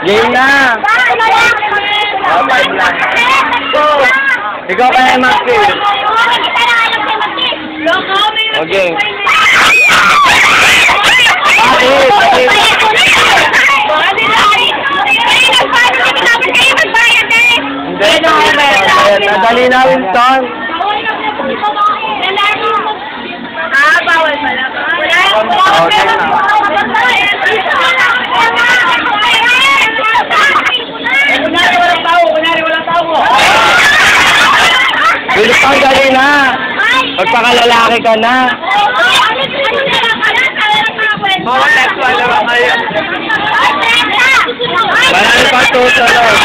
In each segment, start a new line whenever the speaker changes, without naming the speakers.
Game na. Oh, five lang. Ikaw kaya mag-kill. Okay. Bakit? Bakit? Hindi. Nadali na, Winston.
Ah, bawal pala. Wala. Kunyari
Winston, dali na. Magpakalalaki ka na.
Bawal next one naman kayo.
Marami pang susunod.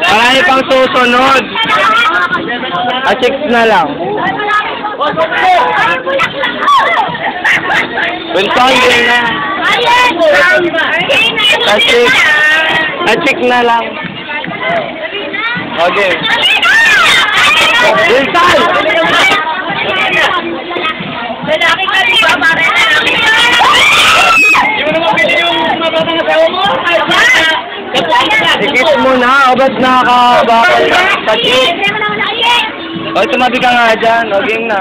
Marami pang susunod. Ah, six na lang. Winston, game na. Tasik. Ah, na lang. Okay.
Asawa mo?
Sikit mo na. Ba't nakakabakal ka? Tasik. O, tumabi ka nga dyan. O, game na.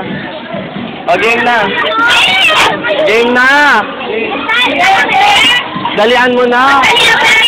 O, game na. Game na. Dalian mo na.
Ay,